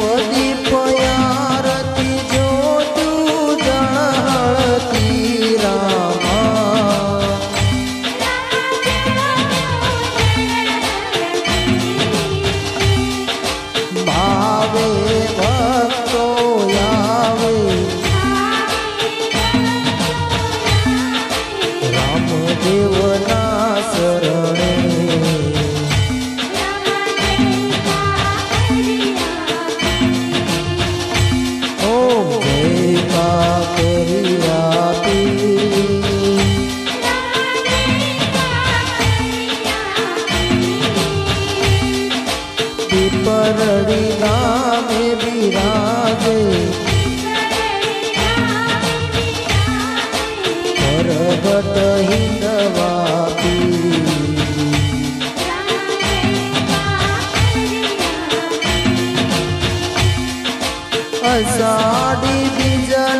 would be Pipardi ગામે બિરાજે પરગટ હિંદવા પીર અષાઢી Bijal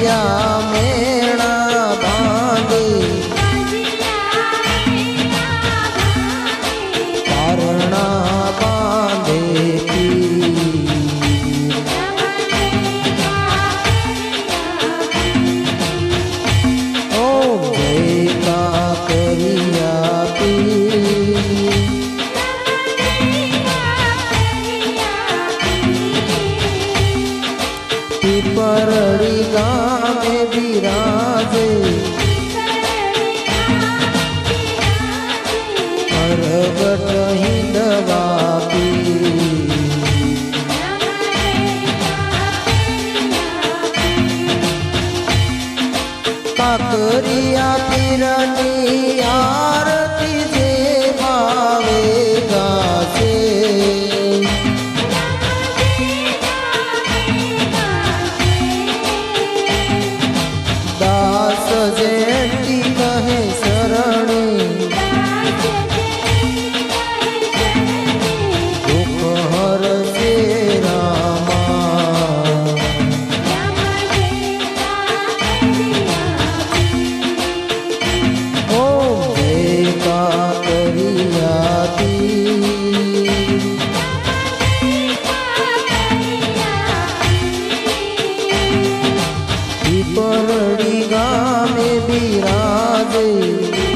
Yeah. করিয়া পিরানি રાધે.